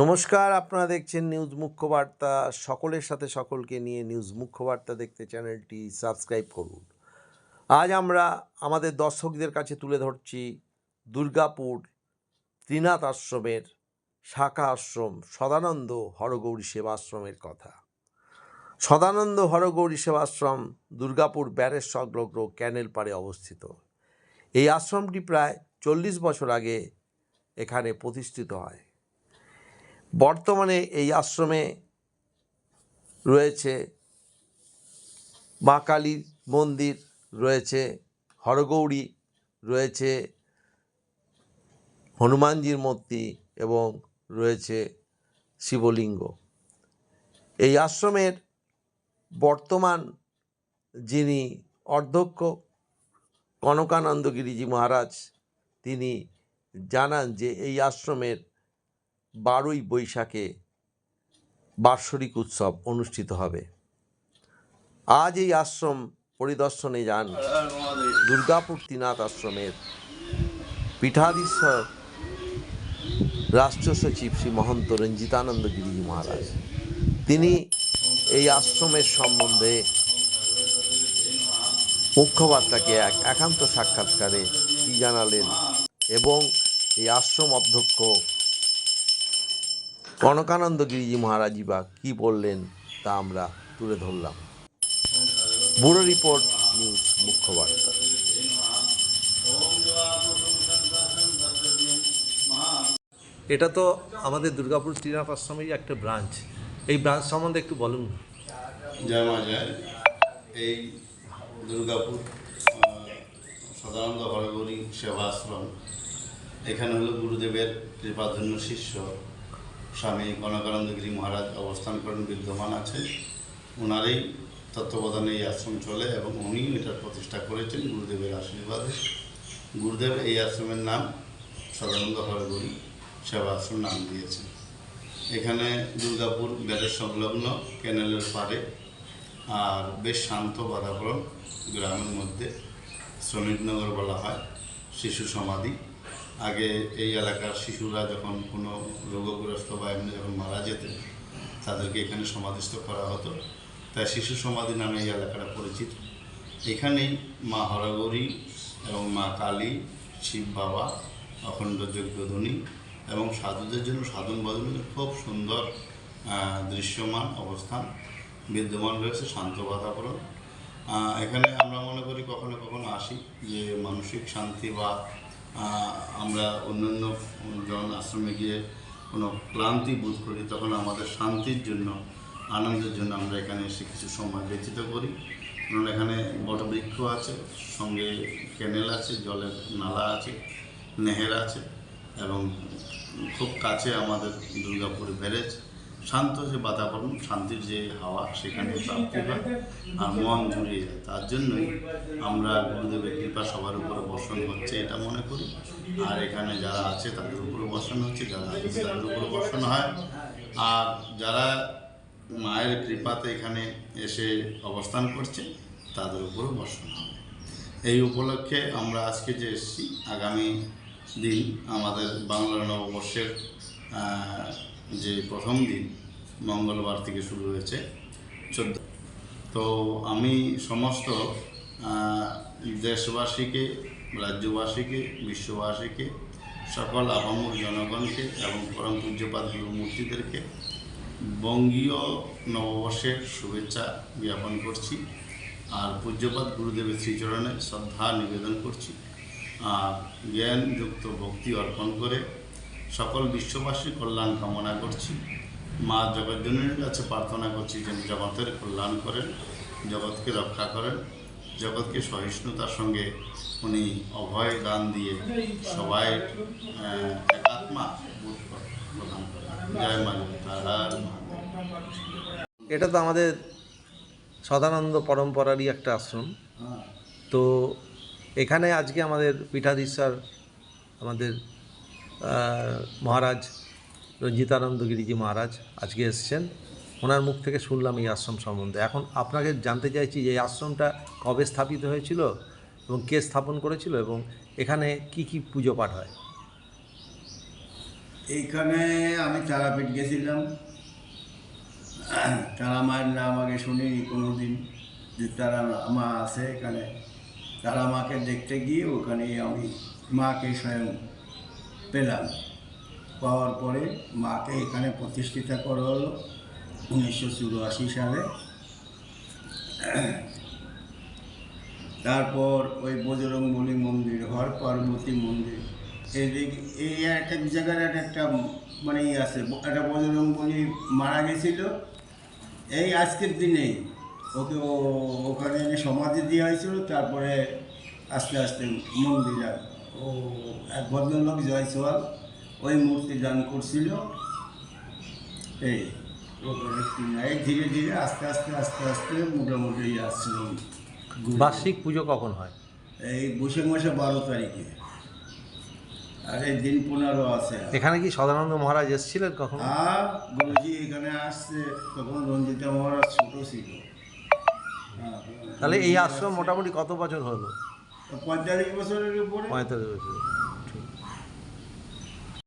নমস্কার, আপনারা দেখছেন নিউজ মুখ্য বার্তা সকলের সাথে সকলকে নিয়ে নিউজ মুখ্য বার্তা দেখতে চ্যানেলটি সাবস্ক্রাইব করুন। আজ আমরা আমাদের দর্শকদের কাছে তুলে ধরছি দুর্গাপুর ত্রিনাথ আশ্রমের শাখা আশ্রম, সদানন্দ হরগৌরী সেবাশ্রমের কথা। সদানন্দ হরগৌরী সেবাশ্রম দুর্গাপুর ব্যারেজ সংলগ্ন ক্যানেল পাড়ে অবস্থিত। এই আশ্রমটি প্রায় চল্লিশ বছর আগে এখানে প্রতিষ্ঠিত হয়। বর্তমানে এই আশ্রমে রয়েছে মা কালীর মন্দির, রয়েছে হরগৌরী, রয়েছে হনুমানজির মূর্তি এবং রয়েছে শিবলিঙ্গ। এই আশ্রমের বর্তমান যিনি অধ্যক্ষ কনকানন্দ গিরিজি মহারাজ, তিনি জানান যে এই আশ্রমের বারোই বৈশাখে বার্ষরিক উৎসব অনুষ্ঠিত হবে। আজ এই আশ্রম পরিদর্শনে যান দুর্গাপুর ত্রিনাথ আশ্রমের পীঠাধীশ্বর রাষ্ট্র সচিব শ্রী মহন্ত রঞ্জিতানন্দ গিরিজি মহারাজ। তিনি এই আশ্রমের সম্বন্ধে মুখ্যবার্তাকে এক একান্ত সাক্ষাৎকারে জানালেন এবং এই আশ্রম অধ্যক্ষ কনকানন্দ গিরিজি মহারাজই বা কী বললেন তা আমরা তুলে ধরলাম। ব্যুরো রিপোর্ট নিউজ মুখ্য বার্তা এটা তো আমাদের দুর্গাপুর ত্রিনাথ আশ্রমেরই একটা ব্রাঞ্চ। এই ব্রাঞ্চ সম্বন্ধে একটু বলুন। জয় মা জয়। এই দুর্গাপুর সদানন্দ হরগৌরী সেবা আশ্রম এখানে হলো গুরুদেবের কৃপাধন্য শিষ্য। স্বামী কনকানন্দগিরি মহারাজ অবস্থান করেন, বিদ্যমান আছে। ওনারই তত্ত্বাবধানে এই আশ্রম চলে এবং উনি এটার প্রতিষ্ঠা করেছেন গুরুদেবের আশীর্বাদে। গুরুদেব এই আশ্রমের নাম সদানন্দ হরগৌরী সেবা আশ্রম নাম দিয়েছেন। এখানে দুর্গাপুর ব্যারের সংলগ্ন ক্যানেলের পাড়ে আর বেশ শান্ত বাতাবরণ গ্রামের মধ্যে শ্রমিকনগর বলা হয়, শিশু সমাধি। আগে এই এলাকার শিশুরা যখন কোনো রোগগ্রস্ত বা এমনি যখন মারা যেতেন তাদেরকে এখানে সমাধিস্থ করা হতো। তাই শিশু সমাধি নামে এই এলাকাটা পরিচিত। এখানেই মা হরগৌরী এবং মা কালী, শিব বাবা, অখণ্ড যজ্ঞধ্বনি এবং সাধুদের জন্য সাধন বাদনের খুব সুন্দর দৃশ্যমান অবস্থান। বিদ্যমান রয়েছে শান্ত বাতাবরণ। এখানে আমরা মনে করি কখনো কখনো আসি যে মানসিক শান্তি বা আমরা অন্যান্য যখন আশ্রমে গিয়ে কোনো ক্লান্তি বোধ করি, তখন আমাদের শান্তির জন্য, আনন্দের জন্য আমরা এখানে এসে কিছু সময় ব্যতীত করি। কারণ এখানে বটবৃক্ষ আছে, সঙ্গে ক্যানেল আছে, জলের নালা আছে, নেহের আছে এবং খুব কাছে আমাদের দুর্গাপুর ব্যারেজ। শান্ত যে বাতাবরণ শান্তির যে হাওয়া সেখানে প্রাপ্তি হয় আর মন জুড়িয়ে যায়। তার জন্যই আমরা গুরুদেবের কৃপা সবার উপরে বর্ষণ হচ্ছে এটা মনে করি। আর এখানে যারা আছে তাদের উপরে বর্ষণ হচ্ছে যারা আছে তাদের উপরে বর্ষণ হয়। আর যারা মায়ের কৃপাতে এখানে এসে অবস্থান করছে তাদের উপরেও বর্ষণ হবে। এই উপলক্ষে আমরা আজকে যে এসেছি আগামী দিন আমাদের বাংলা নববর্ষের যে প্রথম দিন মঙ্গলবার থেকে শুরু হয়েছে, চোদ্দ। তো আমি সমস্ত দেশবাসীকে, রাজ্যবাসীকে, বিশ্ববাসীকে, সকল আপামর জনগণকে এবং পরম পূজ্যপাত মূর্তিদেরকে বঙ্গীয় নববর্ষের শুভেচ্ছা জ্ঞাপন করছি আর পূজ্যপাত গুরুদেবের শ্রীচরণে শ্রদ্ধা নিবেদন করছি। আর জ্ঞানযুক্ত ভক্তি অর্পণ করে সকল বিশ্ববাসীর কল্যাণ কামনা করছি। মা জগজ্জনীর কাছে প্রার্থনা করছি যেন জগতের কল্যাণ করেন জগৎকে রক্ষা করেন জগৎকে সহিষ্ণুতার সঙ্গে উনি অভয় দান দিয়ে সবাই একাত্মা বোধ প্রদান করেন। জয় মা এটা তো আমাদের সদানন্দ পরম্পরারই একটা আশ্রম। হ্যাঁ। তো এখানে আজকে আমাদের পীঠাধীশ্বর আমাদের মহারাজ রঞ্জিতানন্দ গিরিজি মহারাজ আজকে এসছেন। ওনার মুখ থেকে শুনলাম এই আশ্রম সম্বন্ধে। এখন আপনাকে জানতে চাইছি যে এই আশ্রমটা কবে স্থাপিত হয়েছিল এবং কে স্থাপন করেছিল এবং এখানে কি কি পুজো পাঠ হয়? এইখানে আমি তারাপীঠ গেছিলাম। তারা মায়ের নাম আগে শুনিনি কোনো দিন যে তারা মা আছে এখানে। তারা মাকে দেখতে গিয়ে ওখানে আমি মাকে স্বয়ং পেলাম। পাওয়ার পরে মাকে এখানে প্রতিষ্ঠিতা করা হলো উনিশশো চুরাশি সালে। তারপর ওই বজরংবলী মন্দির, হর পার্বতী মন্দির, এদিকে এই এক এক জায়গার এক একটা মানে ইয়ে আছে। একটা বজরংবলী মারা গেছিল। এই আজকের দিনেই ওকে ও- ওখানে সমাধি দেওয়া হয়েছিল। তারপরে আস্তে আস্তে মন্দির এক ভদ্রলোক জয়সওয়াল ওই মূর্তি দান করছিল। এই এই ধীরে ধীরে আস্তে আস্তে আস্তে আস্তে মোটামুটি আসছিল বার্ষিক পুজো কখন হয়? এই বৈশাখ মাসে বারো তারিখে। আর এই দিন পনেরো আছে। এখানে কি সদানন্দ মহারাজ এসেছিলেন কখন? আর গুরুজি এখানে আসছে তখন রঞ্জিতা মহারাজ ছোট ছিল। হ্যাঁ, তাহলে এই আশ্রম মোটামুটি কত বছর হলো? পঁয়তাল্লিশ বছরের উপরে? পঁয়তাল্লিশ বছর